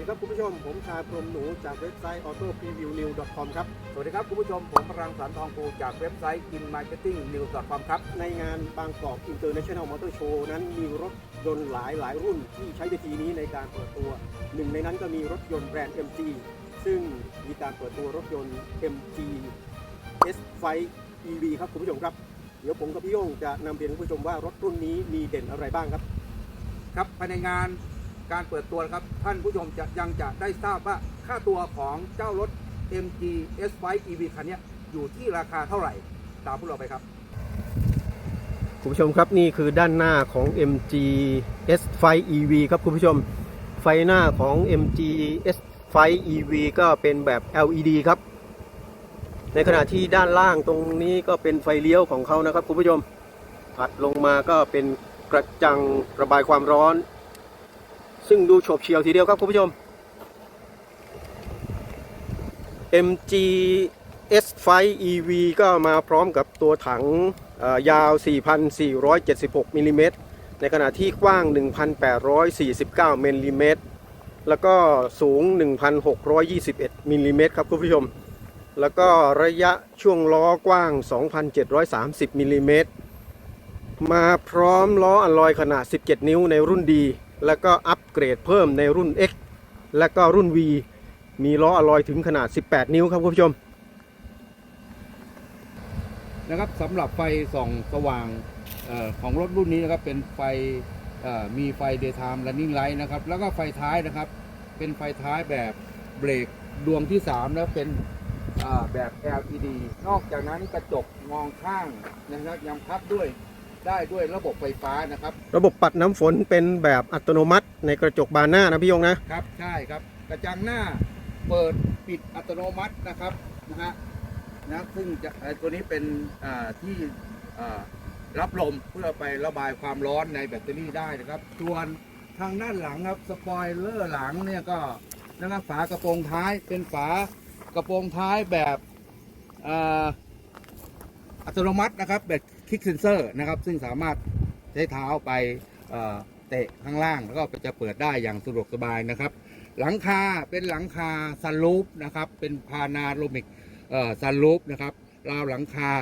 ดีครับคุณผู้ชม ผมชาพรมหนูจากเว็บไซต์ autopreviewnew.com ครับ สวัสดีครับคุณผู้ชม ผมรังสรรค์ทองภูจากเว็บไซต์ inmarketingnews.com ครับ ในงานบางกอก International Motor Show นั้นมีรถยนต์หลายหลายรุ่นที่ใช้เวทีนี้ในการเปิดตัว หนึ่งในนั้นก็มีรถยนต์แบรนด์ MG ซึ่งมีการเปิดตัวรถยนต์ MG S5 EV ครับคุณผู้ชมครับ เดี๋ยวผมกับพี่โย่งจะนำเรียนคุณผู้ชมว่ารถรุ่นนี้มีเด่นอะไรบ้างครับ ครับภายในงาน การเปิดตัวนะครับ ท่านผู้ชมจะยังจะได้ทราบว่าค่าตัวของเจ้ารถ MG S5 EV คันนี้อยู่ที่ราคาเท่าไหร่ ตามพวกเราไปครับคุณผู้ชมครับนี่คือด้านหน้าของ MG S5 EV ครับคุณผู้ชม ไฟหน้าของ MG S5 EV ก็เป็นแบบ LED ครับ ในขณะที่ด้านล่างตรงนี้ก็เป็นไฟเลี้ยวของเขานะครับคุณผู้ชมถัดลงมาก็เป็นกระจังระบายความร้อน ซึ่งดูโฉบเฉี่ยวทีเดียวครับคุณผู้ชม MG S5 EV ก็มาพร้อมกับตัวถังยาว 4,476มิลลิเมตรในขณะที่กว้าง 1,849มิลลิเมตรแล้วก็สูง 1,621มิลลิเมตรครับคุณผู้ชม แล้วก็ระยะช่วงล้อกว้าง 2,730มิลลิเมตรมาพร้อมล้ออัลลอยขนาด 17 นิ้วในรุ่นดี แล้วก็อัปเกรดเพิ่มในรุ่น X และก็รุ่น V มีล้ออลลอยถึงขนาด 18 นิ้วครับคุณผู้ชม นะครับสำหรับไฟส่องสว่างเออของรถรุ่นนี้นะครับเป็นไฟเอ่อมีไฟ daytime running light นะครับแล้วก็ไฟท้ายนะครับ เป็นไฟท้ายแบบเบรกดวงที่3แล้วเป็นอ่าแบบ LED นอกจากนั้นกระจกมองข้างนะครับยังพับด้วย ได้ด้วยระบบไฟฟ้านะครับ ระบบปัดน้ำฝนเป็นแบบอัตโนมัติในกระจกบานหน้านะพี่ยงนะ ครับใช่ครับกระจังหน้าเปิดปิดอัตโนมัตินะครับนะฮะนะซึ่งจะไอ้ตัวนี้เป็นอ่าที่อ่ารับลมเพื่อไประบายความร้อนในแบตเตอรี่ได้นะครับส่วนทางด้านหลังครับสปอยเลอร์หลังเนี่ยก็นะครับฝากระโปรงท้ายเป็นฝากระโปรงท้ายแบบอ่าอัตโนมัตินะครับแบบ คลิกเซนเซอร์นะครับ ซึ่งสามารถใช้เท้าไปเตะข้างล่าง แล้วก็จะเปิดได้อย่างสะดวกสบายนะครับ หลังคาเป็นหลังคาซันรูปนะครับ เป็นพานาโรมิกซันรูปนะครับราวหลังคา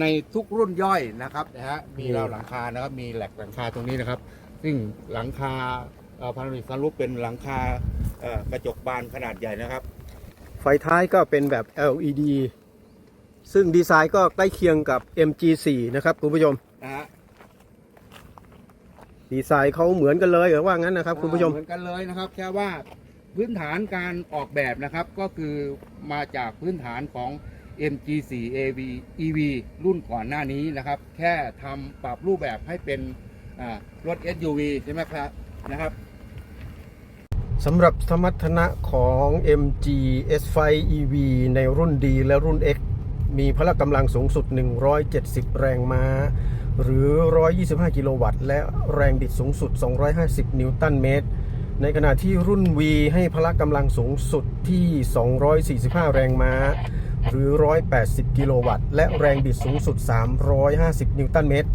ในทุกรุ่นย่อยนะครับนะฮะมีราวหลังคานะครับมีแหลกหลังคาตรงนี้นะครับ ซึ่งหลังคาพานาโรมิกซันรูปเป็นหลังคากระจกบานขนาดใหญ่นะครับ ไฟท้ายก็เป็นแบบ LED ซึ่งดีไซน์ก็ใกล้เคียงกับ MG4 นะครับคุณผู้ชมนะฮะดีไซน์เขาเหมือนกันเลยหรือว่างั้นนะครับคุณผู้ชม เหมือนกันเลยนะครับ แค่ว่าพื้นฐานการออกแบบนะครับ ก็คือมาจากพื้นฐานของ MG4 AV EV รุ่นก่อนหน้านี้นะครับ แค่ทำปรับรูปแบบให้เป็นอ่ารถ SUV ใช่ไหมครับนะครับสำหรับสมรรถนะของ MG S5 EV ในรุ่น D และรุ่น X มีพละกำลังสูงสุด 170 แรงม้า หรือ 125 กิโลวัตต์ และแรงบิดสูงสุด 250 นิวตันเมตร ในขณะที่รุ่น V ให้พละกำลังสูงสุดที่ 245 แรงม้า หรือ 180 กิโลวัตต์ และแรงบิดสูงสุด 350 นิวตันเมตร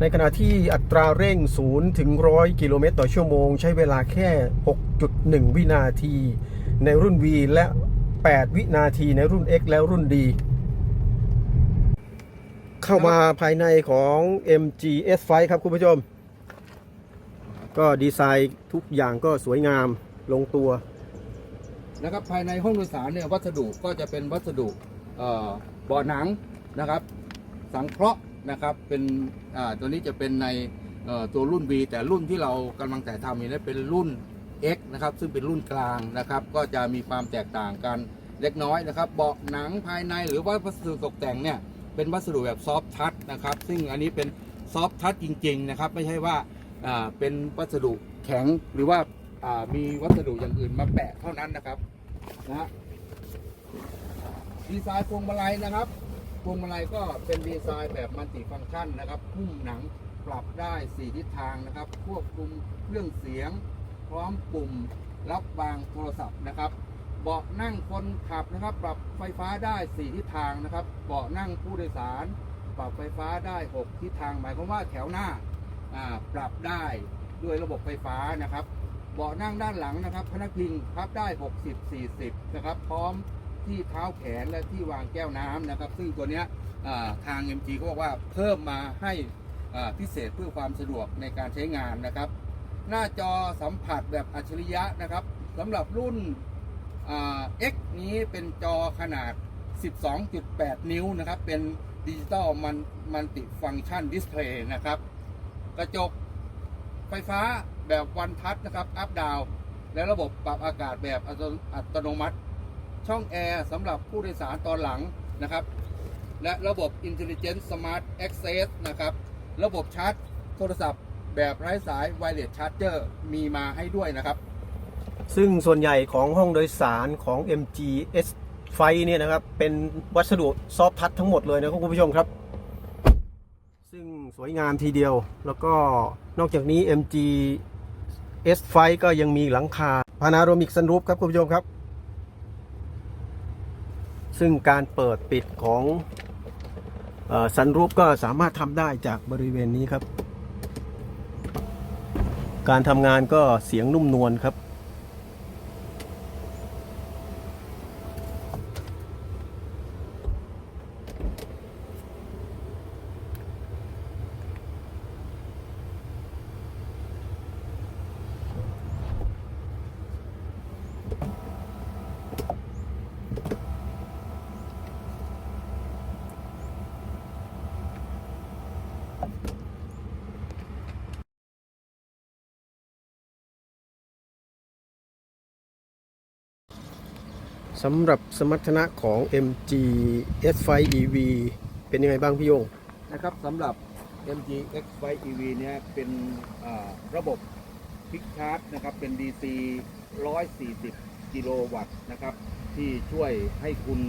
ในขณะที่อัตราเร่ง 0 ถึง 100 กิโลเมตร ต่อชั่วโมง ใช้เวลาแค่ 6.1 วินาที ในรุ่น V และ 8 วินาทีในรุ่น X และรุ่น D เข้ามาภายในของ MG S5 ครับคุณผู้ชม ก็ดีไซน์ทุกอย่างก็สวยงามลงตัว นะครับภายในห้องโดยสารเนี่ยวัสดุก็จะเป็นวัสดุเบาะหนังนะครับ สังเคราะห์นะครับเป็นอ่าตัวนี้จะเป็นในตัวรุ่น V แต่รุ่นที่เรากำลังแต่ทำอยู่นี้เป็นรุ่น X นะครับซึ่งเป็นรุ่นกลางนะครับ ก็จะมีความแตกต่างกันเล็กน้อยนะครับ เบาะหนังภายในหรือว่าวัสดุตกแต่งเนี่ย เป็นวัสดุแบบซอฟทัชนะครับ ซึ่งอันนี้เป็นซอฟทัชจริง ๆ นะครับ ไม่ใช่ว่าเป็นวัสดุแข็งหรือว่ามีวัสดุอย่างอื่นมาแปะเท่านั้นนะครับนะฮะดีไซน์พวงมาลัยนะครับพวงมาลัยก็เป็นดีไซน์แบบมัลติฟังก์ชันนะครับหุ้มหนังปรับได้4ทิศทางนะครับ ควบคุมเครื่องเสียง พร้อมปุ่มรับวางโทรศัพท์นะครับ เบาะนั่งคนขับนะครับ ปรับไฟฟ้าได้ 4 ทิศทางนะครับ เบาะนั่งผู้โดยสาร ปรับไฟฟ้าได้ 6 ทิศทางหมายความว่าแถวหน้าปรับได้ด้วยระบบไฟฟ้านะครับ เบาะนั่งด้านหลังนะครับ พนักพิงพับได้ 60 40 นะครับ พร้อมที่เท้าแขนและที่วางแก้วน้ำนะครับ ซึ่งตัวเนี้ยทาง MG ก็บอกว่าเพิ่มมาให้พิเศษเพื่อความสะดวกในการใช้งานนะครับ หน้าจอสัมผัสแบบอัจฉริยะนะครับสำหรับรุ่น อ่า X นี้เป็นจอขนาด 12.8 นิ้วนะครับ เป็นดิจิตอลมันมันติฟังชันดิสเพลย์นะครับ กระจกไฟฟ้าแบบวันทัชนะครับ อัพดาว และระบบปรับอากาศแบบอัตโนมัติ ช่องแอร์สำหรับผู้โดยสารตอนหลังนะครับ และระบบ Intelligent Smart Access นะครับ ระบบชาร์จโทรศัพท์แบบไร้สาย Wireless Charger มีมาให้ด้วยนะครับ ซึ่งส่วนใหญ่ของห้องโดยสารของ MG S ไฟเนี่ยนะครับ เป็นวัสดุซอฟทัชทั้งหมดเลยนะครับคุณผู้ชมครับ ซึ่งสวยงามทีเดียว แล้วก็นอกจากนี้ MG S ไฟก็ยังมีหลังคาพานาโรมิกซันรูฟครับคุณผู้ชมครับ ซึ่งการเปิดปิดของซันรูฟก็สามารถทำได้จากบริเวณนี้ครับ การทำงานก็เสียงนุ่มนวลครับ สำหรับสมรรถนะของ MG S5 EV เป็นยังไงบ้างพี่โยง นะครับสำหรับ MG X5 EV เนี่ยเป็นอ่าระบบพิกชาร์จนะครับเป็น DC 140 กิโลวัตต์นะครับที่ช่วยให้คุณ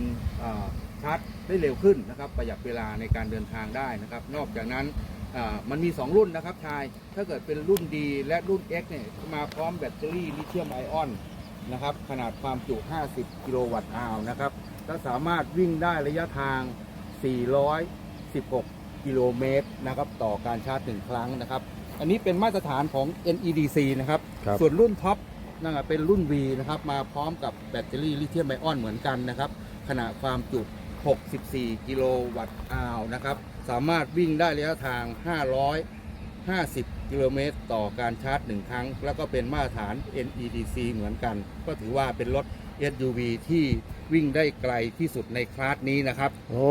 อ่าชาร์จได้เร็วขึ้นนะครับ ประหยัดเวลาในการเดินทางได้นะครับ นอกจากนั้นอ่ามันมี 2 รุ่นนะครับชาย ถ้าเกิดเป็นรุ่น D และรุ่น X เนี่ยมาพร้อมแบตเตอรี่ลิเธียมไอออน นะครับ ขนาดความจุ 50 กิโลวัตต์อาวนะครับและสามารถวิ่งได้ระยะทาง 416 กิโลเมตรนะครับ ต่อการชาร์จหนึ่งครั้งนะครับ อันนี้เป็นมาตรฐานของ NEDC นะครับ ครับ ส่วนรุ่นท็อปนั่นนะเป็นรุ่น V นะครับ มาพร้อมกับแบตเตอรี่ลิเธียมไอออนเหมือนกันนะครับ ขนาดความจุ64 กิโลวัตต์อาวนะครับ สามารถวิ่งได้ระยะทาง 550 กิโลเมตร ต่อการชาร์จหนึ่งครั้ง แล้วก็เป็นมาตรฐาน NEDC เหมือนกัน ก็ถือว่าเป็นรถ SUV ที่วิ่งได้ไกลที่สุดในคลาสนี้นะครับโอ้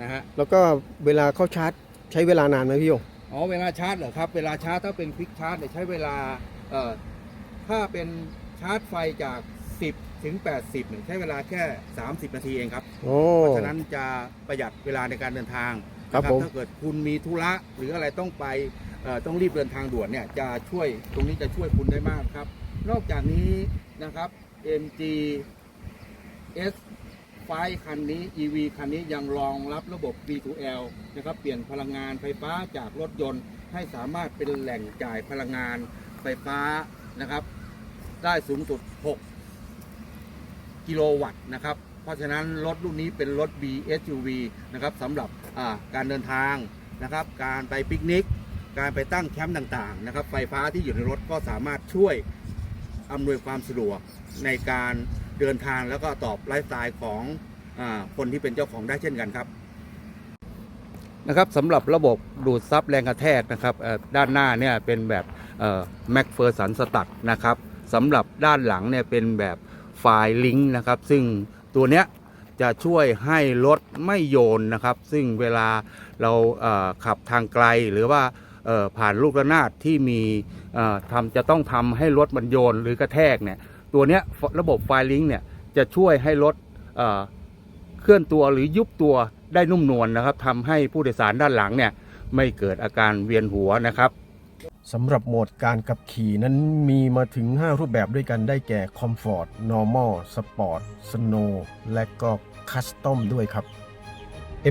นะฮะแล้วก็เวลาเข้าชาร์จ ใช้เวลานานไหมพี่โยงอ๋อเวลาชาร์จเหรอครับ เวลาชาร์จถ้าเป็นควิกชาร์จเนี่ยใช้เวลาเอ่อถ้าเป็นชาร์จไฟจาก 10 ถึง 80เนี่ยใช้เวลาแค่ 30 นาทีเองครับ โอ้เพราะฉะนั้นจะประหยัดเวลาในการเดินทาง ครับนะผม ถ้าเกิดคุณมีธุระหรืออะไรต้องไปเอ่อต้องรีบเดินทางด่วนเนี่ยจะช่วยตรงนี้จะช่วยคุณได้มากครับ นอกจากนี้นะครับ MG S ไฟคันนี้ EV คันนี้ยังรองรับระบบ V2L นะครับเปลี่ยนพลังงานไฟฟ้าจากรถยนต์ ให้สามารถเป็นแหล่งจ่ายพลังงานไฟฟ้านะครับ ได้สูงสุด 6 กิโลวัตต์นะครับ เพราะฉะนั้นรถรุ่นนี้เป็นรถ BSUV นะครับสำหรับการเดินทางนะครับ การไปปิกนิก การไปตั้งแคมป์ต่างๆนะครับ ไฟฟ้าที่อยู่ในรถก็สามารถช่วยอำนวยความสะดวกในการเดินทางแล้วก็ตอบไลฟ์สไตล์ของอคนที่เป็นเจ้าของได้เช่นกันครับนะครับสำหรับระบบดูดซับแรงกระแทกนะครับด้านหน้าเนี่ยเป็นแบบแม็กเฟอร์สันสตัดนะครับสำหรับด้านหลังเนี่ยเป็นแบบไฟล์ลิงก์นะครับ ซึ่ง ตัวเนี้ยจะช่วยให้รถไม่โยนนะครับ ซึ่งเวลาเราเขับทางไกลหรือว่าผ่านลูกระนาดที่มีทำจะต้องทำให้รถมันโยนหรือกระแทกเนี่ยตัวเนี้ยระบบไฟลิงเนี่ยจะช่วยให้รถเเคลื่อนตัวหรือยุบตัวได้นุ่มนวลนะครับทำให้ผู้โดยสารด้านหลังเนี่ยไม่เกิดอาการเวียนหัวนะครับ สำหรับโหมดการขับขี่นั้นมีมาถึง 5 รูปแบบด้วยกันได้แก่ Comfort Normal Sport Snow และก็ Custom ด้วยครับ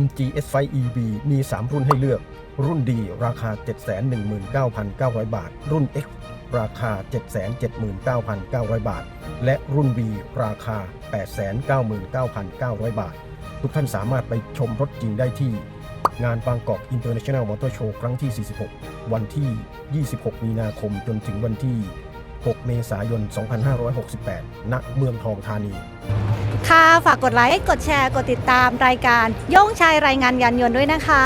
MG S5 EV มี 3 รุ่นให้เลือก รุ่นดีราคา 719,900 บาท รุ่น X ราคา 779,900 บาท และรุ่น V ราคา 899,900 บาท ทุกท่านสามารถไปชมรถจริงได้ที่ งานบางกอก International Motor Show ครั้งที่ 46 วันที่ 26 มีนาคมจนถึงวันที่ 6 เมษายน 2568 ณ เมืองทองธานี ค่ะ ฝากกดไลค์ กดแชร์ กดติดตามรายการโย่งชายรายงานยานยนต์ด้วยนะคะ